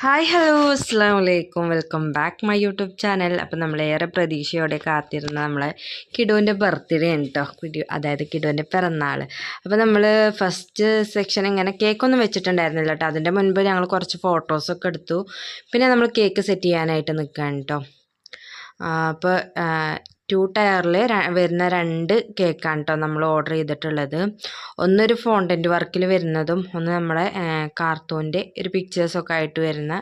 Hi hello അസ്സാം വലൈക്കും welcome back my YouTube channel അപ്പം നമ്മളേറെ പ്രതീക്ഷയോടെ കാത്തിരുന്ന നമ്മളെ കിഡുവിന്റെ ബർത്ത്ഡേ ആണ് കേട്ടോ കിഡു അതായത് കിഡുവിന്റെ പിറന്നാൾ അപ്പോൾ നമ്മൾ ഫസ്റ്റ് സെക്ഷൻ ഇങ്ങനെ കേക്കൊന്നും വെച്ചിട്ടുണ്ടായിരുന്നില്ല കേട്ടോ അതിന്റെ മുൻപ് ഞങ്ങൾ കുറച്ച് ഫോട്ടോസൊക്കെ എടുത്തു. പിന്നെ നമ്മൾ കേക്ക് സെറ്റ് ചെയ്യാനായിട്ട് നിൽക്കുകയാണ് കേട്ടോ അപ്പോൾ ടു ടയറിൽ വരുന്ന രണ്ട് കേക്കാണ് കേട്ടോ നമ്മൾ ഓർഡർ ചെയ്തിട്ടുള്ളത്. ഒന്നൊരു ഫോണ്ടന്റ് വർക്കിൽ വരുന്നതും ഒന്ന് നമ്മുടെ കാർത്തൂന്റെ ഒരു പിക്ചേഴ്സൊക്കെ ആയിട്ട് വരുന്ന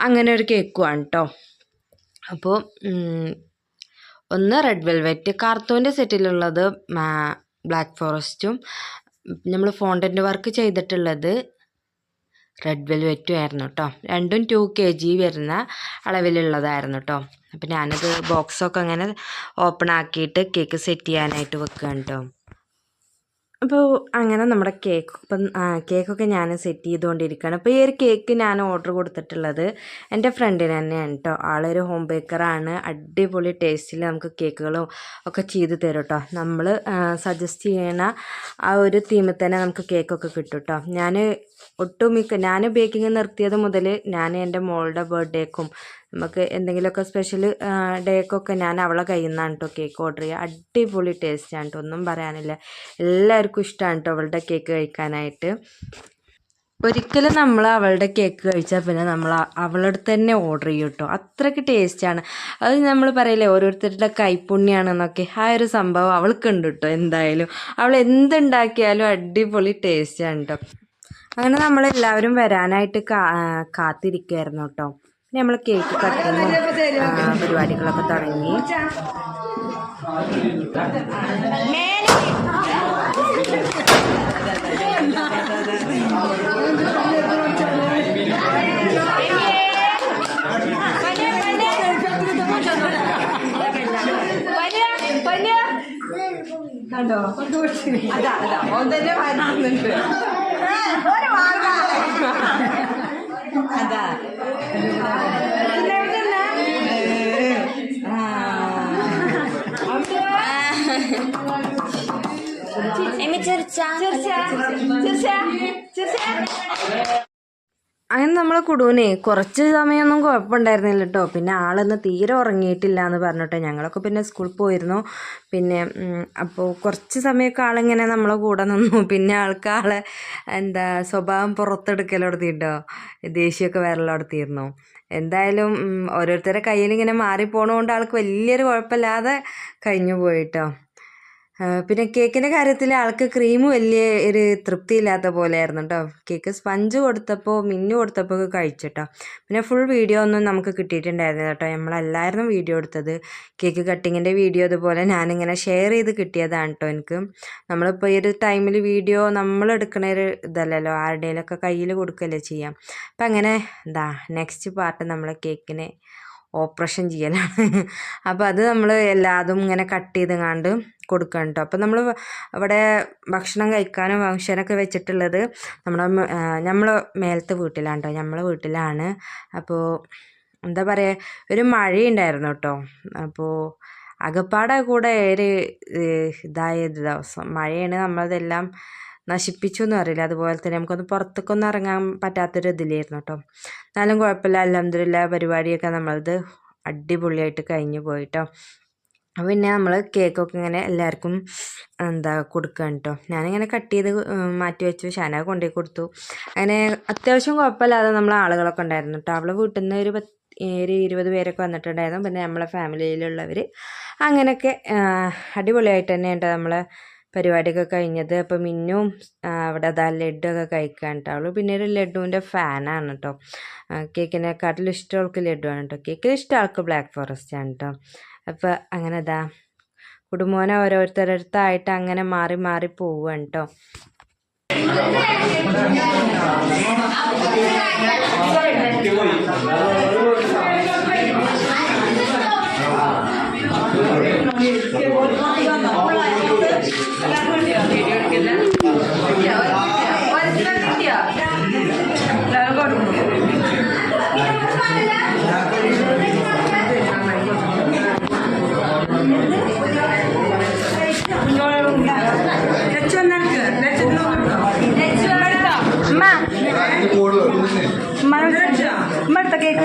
അങ്ങനെ ഒരു കേക്കുമാണ് കേട്ടോ അപ്പോൾ ഒന്ന് റെഡ് വെൽവെറ്റ് കാർത്തൂന്റെ സെറ്റിലുള്ളത് ബ്ലാക്ക് ഫോറസ്റ്റും നമ്മൾ ഫോണ്ടന്റ് വർക്ക് ചെയ്തിട്ടുള്ളത് റെഡ് വെൽവെറ്റും ആയിരുന്നു കേട്ടോ രണ്ടും ടു കെ ജി വരുന്ന അളവിലുള്ളതായിരുന്നു കേട്ടോ അപ്പം ഞാനത് ബോക്സൊക്കെ അങ്ങനെ ഓപ്പൺ ആക്കിയിട്ട് കേക്ക് സെറ്റ് ചെയ്യാനായിട്ട് വെക്കുകയാണ് കേട്ടോ അപ്പോൾ അങ്ങനെ നമ്മുടെ കേക്ക് ഇപ്പം കേക്കൊക്കെ ഞാൻ സെറ്റ് ചെയ്തുകൊണ്ടിരിക്കുകയാണ്. അപ്പോൾ ഈ ഒരു കേക്ക് ഞാൻ ഓർഡർ കൊടുത്തിട്ടുള്ളത് എന്റെ ഫ്രണ്ടിന് തന്നെയാണ് കേട്ടോ ആളൊരു ഹോം ബേക്കറാണ് അടിപൊളി ടേസ്റ്റിൽ നമുക്ക് കേക്കുകളും ഒക്കെ ചെയ്ത് തരും കേട്ടോ നമ്മൾ സജസ്റ്റ് ചെയ്യണ ആ ഒരു തീമിൽ തന്നെ നമുക്ക് കേക്കൊക്കെ കിട്ടും കേട്ടോ ഞാൻ ഒട്ടുമിക്ക ഞാൻ ബേക്കിംഗ് നിർത്തിയത് മുതൽ ഞാൻ എന്റെ മോളുടെ ബർത്ത്ഡേക്കും നമുക്ക് എന്തെങ്കിലുമൊക്കെ സ്പെഷ്യൽ ഡേക്കൊക്കെ ഞാൻ അവളെ കയ്യിൽ നിന്നാണ് കേട്ടോ കേക്ക് ഓർഡർ ചെയ്യുക. അടിപൊളി ടേസ്റ്റാണ് കേട്ടോ ഒന്നും പറയാനില്ല. എല്ലാവർക്കും ഇഷ്ടമാണ് കേട്ടോ അവളുടെ കേക്ക് കഴിക്കാനായിട്ട്. ഒരിക്കലും നമ്മൾ അവളുടെ കേക്ക് കഴിച്ചാൽ പിന്നെ നമ്മൾ അവളുടെ തന്നെ ഓർഡർ ചെയ്യും കേട്ടോ അത്രയ്ക്ക് ടേസ്റ്റാണ് അത് നമ്മൾ പറയില്ലേ ഓരോരുത്തരുടെ കൈപ്പുണ്യാണെന്നൊക്കെ ആ ഒരു സംഭവം അവൾക്കുണ്ട് കേട്ടോ എന്തായാലും. അവൾ എന്തുണ്ടാക്കിയാലും അടിപൊളി ടേസ്റ്റാണ് കേട്ടോ അങ്ങനെ നമ്മളെല്ലാവരും വരാനായിട്ട് കാ കാത്തിരിക്കുമായിരുന്നു കേട്ടോ. പിന്നെ നമ്മൾ കേക്ക് കട്ടുന്ന പരിപാടികളൊക്കെ തുടങ്ങി. കണ്ടോ? അതാ അതാ. ഓൻ തന്നെ വരുന്നുണ്ട് അതാ എമ്മി ചിരിച്ച ചിരിച്ച ചിരിച്ച ചിരിച്ച അങ്ങനെ നമ്മളെ കുടുവിനെ കുറച്ച് സമയമൊന്നും കുഴപ്പമുണ്ടായിരുന്നില്ല കേട്ടോ. പിന്നെ ആളൊന്ന് തീരെ ഉറങ്ങിയിട്ടില്ല എന്ന് പറഞ്ഞിട്ട് ഞങ്ങളൊക്കെ പിന്നെ സ്കൂളിൽ പോയിരുന്നു. പിന്നെ അപ്പോൾ കുറച്ച് സമയമൊക്കെ ആളിങ്ങനെ നമ്മളെ കൂടെ നിന്നു. പിന്നെ ആൾക്ക് ആളെ എന്താ സ്വഭാവം പുറത്തെടുക്കലോടത്തിട്ടോ ദേഷ്യമൊക്കെ വരലോടത്തിയിരുന്നു എന്തായാലും ഓരോരുത്തരുടെ കയ്യിൽ ഇങ്ങനെ മാറിപ്പോണതുകൊണ്ട് ആൾക്ക് വലിയൊരു കുഴപ്പമില്ലാതെ കഴിഞ്ഞു പോയിട്ടോ പിന്നെ കേക്കിന്റെ കാര്യത്തിൽ ആൾക്ക് ക്രീം വലിയ ഒരു പോലെ ആയിരുന്നു കേട്ടോ കേക്ക് സ്പഞ്ച് കൊടുത്തപ്പോൾ മിന്നു കൊടുത്തപ്പോൾ കഴിച്ചിട്ടോ പിന്നെ ഫുൾ വീഡിയോ ഒന്നും നമുക്ക് കിട്ടിയിട്ടുണ്ടായിരുന്നില്ല കേട്ടോ നമ്മളല്ലായിരുന്നു വീഡിയോ എടുത്തത്. കേക്ക് കട്ടിങ്ങിന്റെ വീഡിയോ അതുപോലെ ഞാനിങ്ങനെ ഷെയർ ചെയ്ത് കിട്ടിയതാണ് കേട്ടോ എനിക്ക്. നമ്മളിപ്പോൾ ഈ ഒരു ടൈമിൽ വീഡിയോ നമ്മൾ എടുക്കണ ഒരു ഇതല്ലല്ലോ. ആരുടെയിലൊക്കെ കയ്യിൽ കൊടുക്കുകയല്ലേ ചെയ്യാം. അപ്പം അങ്ങനെ എന്താ നെക്സ്റ്റ് പാർട്ട് നമ്മളെ കേക്കിനെ ഓപ്പറേഷൻ ചെയ്യലാണ് അപ്പോൾ അത് നമ്മൾ എല്ലാതും ഇങ്ങനെ കട്ട് ചെയ്ത് കണ്ട് കൊടുക്കണം കേട്ടോ അപ്പോൾ നമ്മൾ ഇവിടെ ഭക്ഷണം കഴിക്കാനും ഫങ്ഷനൊക്കെ വെച്ചിട്ടുള്ളത് നമ്മുടെ നമ്മൾ മേലത്തെ വീട്ടിലാണ് കേട്ടോ നമ്മളെ വീട്ടിലാണ്. അപ്പോൾ എന്താ പറയുക ഒരു മഴയുണ്ടായിരുന്നു കേട്ടോ അപ്പോൾ അകപ്പാടെ കൂടെ ഒരു ഇതായ ദിവസം. മഴയാണ് നമ്മളതെല്ലാം നശിപ്പിച്ചു എന്ന് അറിയില്ല. അതുപോലെ തന്നെ നമുക്കൊന്ന് പുറത്തേക്കൊന്നും ഇറങ്ങാൻ പറ്റാത്തൊരു ഇതിലായിരുന്നു കേട്ടോ എന്നാലും കുഴപ്പമില്ല. അലഹമില്ല പരിപാടിയൊക്കെ നമ്മളത് അടിപൊളിയായിട്ട് കഴിഞ്ഞു പോയിട്ടോ. പിന്നെ നമ്മൾ കേക്കൊക്കെ ഇങ്ങനെ എല്ലാവർക്കും എന്താ കൊടുക്കുകയാണ് കേട്ടോ ഞാനിങ്ങനെ കട്ട് ചെയ്ത് മാറ്റി വെച്ചു. ഷാന കൊണ്ടുപോയി കൊടുത്തു. അങ്ങനെ അത്യാവശ്യം കുഴപ്പമില്ലാതെ നമ്മൾ ആളുകളൊക്കെ ഉണ്ടായിരുന്നു കേട്ടോ അവളെ വീട്ടിൽ നിന്ന് ഒരു പത്ത് ഒരു ഇരുപത് പേരൊക്കെ വന്നിട്ടുണ്ടായിരുന്നു. പിന്നെ നമ്മളെ ഫാമിലിയിലുള്ളവർ അങ്ങനെയൊക്കെ അടിപൊളിയായിട്ട് തന്നെ ഉണ്ട് നമ്മളെ പരിപാടിയൊക്കെ കഴിഞ്ഞത്. അപ്പോൾ മിന്നും അവിടെ അതാ ലഡ്ഡൊക്കെ കഴിക്കാൻ ഉണ്ടാവുള്ളൂ പിന്നെ ഒരു ലഡുവിന്റെ ഫാനാണ് കേട്ടോ കേക്കിനെക്കാട്ടിലും ഇഷ്ടമുള്ള ലഡു ആണ് കേട്ടോ കേക്കിൽ ഇഷ്ടം ബ്ലാക്ക് ഫോറസ്റ്റ് ആണ് കേട്ടോ അപ്പോൾ അങ്ങനെ അതാ കുടുംബോനെ ഓരോരുത്തരടുത്തായിട്ട് അങ്ങനെ മാറി മാറി പോവുകയാണ് കേട്ടോ मर तक एक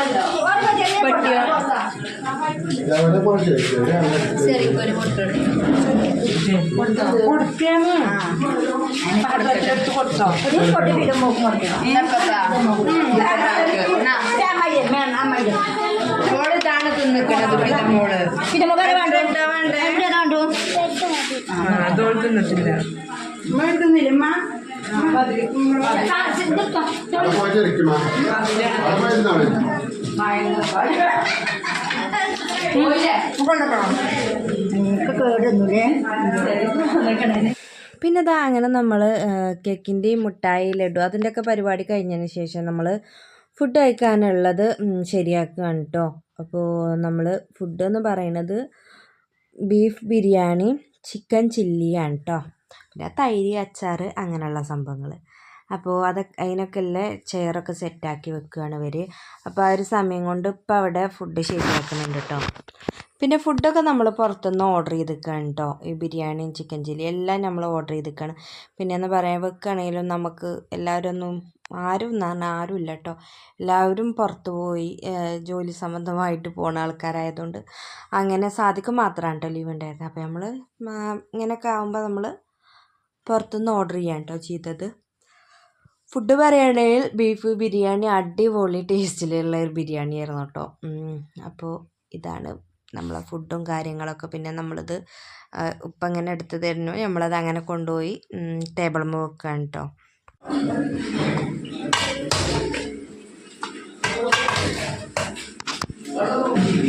Thank you. മോൾ ഇതാണ് തിന്നിക്കണത് പിന്നെ മോൾ ആ അതോൾ തിന്നിട്ടില്ല. ഉമ്മ തിന്നില്ല പിന്നെ അതാ അങ്ങനെ നമ്മൾ കേക്കിന്റെയും മുട്ടായി ലഡു അതിന്റെയൊക്കെ പരിപാടി കഴിഞ്ഞതിന് ശേഷം നമ്മൾ ഫുഡ് കഴിക്കാനുള്ളത് ശരിയാക്കുകയാണ് കേട്ടോ അപ്പോൾ നമ്മൾ ഫുഡ് എന്ന് പറയുന്നത് ബീഫ് ബിരിയാണി ചിക്കൻ ചില്ലിയാണ് കേട്ടോ പിന്നെ തൈര് അച്ചാർ അങ്ങനെയുള്ള സംഭവങ്ങൾ അപ്പോൾ അത് അതിനൊക്കെ ഉള്ള ചെയറൊക്കെ സെറ്റാക്കി വെക്കുകയാണ് ഇവർ അപ്പോൾ ആ ഒരു സമയം കൊണ്ട് ഇപ്പം അവിടെ ഫുഡ് ശരിയാക്കുന്നുണ്ട് കേട്ടോ പിന്നെ ഫുഡൊക്കെ നമ്മൾ പുറത്തുനിന്ന് ഓർഡർ ചെയ്തിരിക്കുകയാണ് കേട്ടോ ഈ ബിരിയാണിയും ചിക്കൻ ചില്ലി എല്ലാം നമ്മൾ ഓർഡർ ചെയ്തിരിക്കുകയാണ് പിന്നെ എന്ന് പറയാൻ വെക്കുകയാണെങ്കിലും നമുക്ക് എല്ലാവരും ഒന്നും ആരും എന്ന് പറഞ്ഞാൽ ആരും ഇല്ല കേട്ടോ എല്ലാവരും പുറത്ത് പോയി ജോലി സംബന്ധമായിട്ട് പോണ ആൾക്കാരായതുകൊണ്ട് അങ്ങനെ സാധിക്കും മാത്രമാണ് കേട്ടോ ലീവ് ഉണ്ടായിരുന്നത് അപ്പോൾ നമ്മൾ ഇങ്ങനെയൊക്കെ ആകുമ്പോൾ നമ്മൾ പുറത്തുനിന്ന് ഓർഡർ ചെയ്യാം കേട്ടോ ചെയ്തത്. ഫുഡ് പറയുകയാണെങ്കിൽ ബീഫ് ബിരിയാണി അടിപൊളി ടേസ്റ്റിലുള്ള ഒരു ബിരിയാണി ആയിരുന്നു കേട്ടോ അപ്പോൾ ഇതാണ് നമ്മളെ ഫുഡും കാര്യങ്ങളൊക്കെ. പിന്നെ നമ്മളിത് ഉപ്പ് അങ്ങനെ എടുത്ത് തരുന്നു. നമ്മളത് അങ്ങനെ കൊണ്ടുപോയി ടേബിളിൽ വെക്കുകയാണ് കേട്ടോ.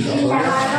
ഈ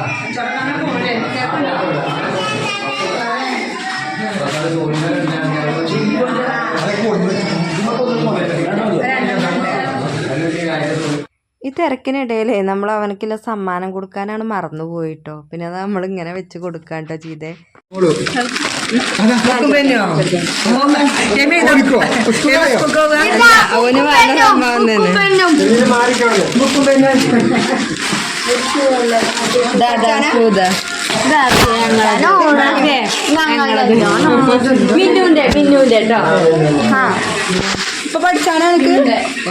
തിരക്കിനിടയിലേ നമ്മൾ അവനക്കുള്ള സമ്മാനം കൊടുക്കാനാണ് മറന്നു പോയിട്ടോ. പിന്നെ അത് നമ്മൾ ഇങ്ങനെ വെച്ച് കൊടുക്കാൻ കേട്ടോ ചെയ്തേ അവന് വേണ്ട സമ്മാനം തന്നെ. മിന്നുന്റെ മിന്നുന്റെ കേട്ടോ ആ ഇപ്പൊ പഠിച്ചാണ് എനിക്ക്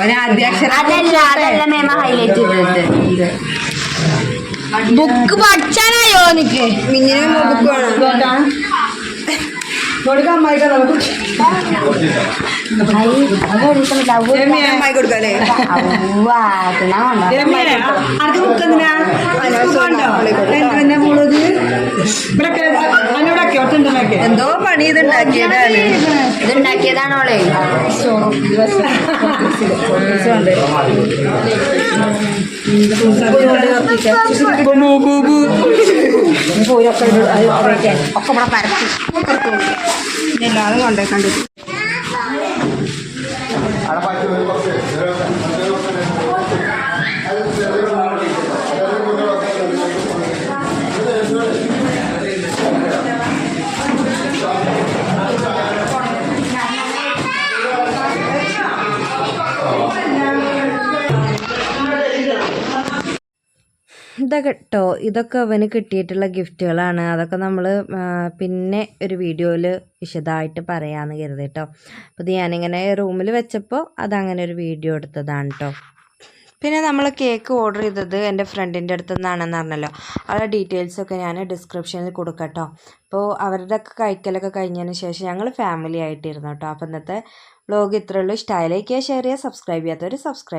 ഒരാദ്യാക്ഷരം അതല്ല അതല്ല മേമ ഹൈലൈറ്റ് ചെയ്തത് ബുക്ക് പഠിച്ചാനായോ എനിക്ക് മിഞ്ഞിനെ ബുക്ക് വേണം. മോളിക്ക് അമ്മായിക്ക് അമ്മായി കൊടുക്കാല്ലേ എന്തോ പണി ഇതുണ്ടാക്കിയതാണ് ഇതുണ്ടാക്കിയതാണോളെ ഒക്കെ പരത്തി എല്ലാതും Ela vai ter um negócio കേട്ടോ ഇതൊക്കെ അവന് കിട്ടിയിട്ടുള്ള ഗിഫ്റ്റുകളാണ്. അതൊക്കെ നമ്മൾ പിന്നെ ഒരു വീഡിയോയിൽ വിശദമായിട്ട് പറയാമെന്ന് കരുതി കേട്ടോ അപ്പോൾ ഇത് ഞാനിങ്ങനെ റൂമിൽ വെച്ചപ്പോൾ അതങ്ങനെ ഒരു വീഡിയോ എടുത്തതാണ് കേട്ടോ പിന്നെ നമ്മൾ കേക്ക് ഓർഡർ ചെയ്തത് എന്റെ ഫ്രണ്ടിന്റെ അടുത്ത് നിന്നാണെന്ന് പറഞ്ഞല്ലോ. അവരുടെ ഡീറ്റെയിൽസൊക്കെ ഞാൻ ഡിസ്ക്രിപ്ഷനിൽ കൊടുക്കട്ടോ. കേട്ടോ അപ്പോൾ അവരുടെ ഒക്കെ കഴിക്കലൊക്കെ കഴിഞ്ഞതിന് ശേഷം ഞങ്ങൾ ഫാമിലി ആയിട്ടിരുന്നു കേട്ടോ അപ്പോൾ ഇന്നത്തെ വ്ലോഗ് ഇത്രയുള്ളൂ ഇഷ്ടമായി ലൈക്ക് ചെയ്യുക ഷെയർ ചെയ്യുക സബ്സ്ക്രൈബ് ചെയ്യാത്തവർ സബ്സ്ക്രൈബ്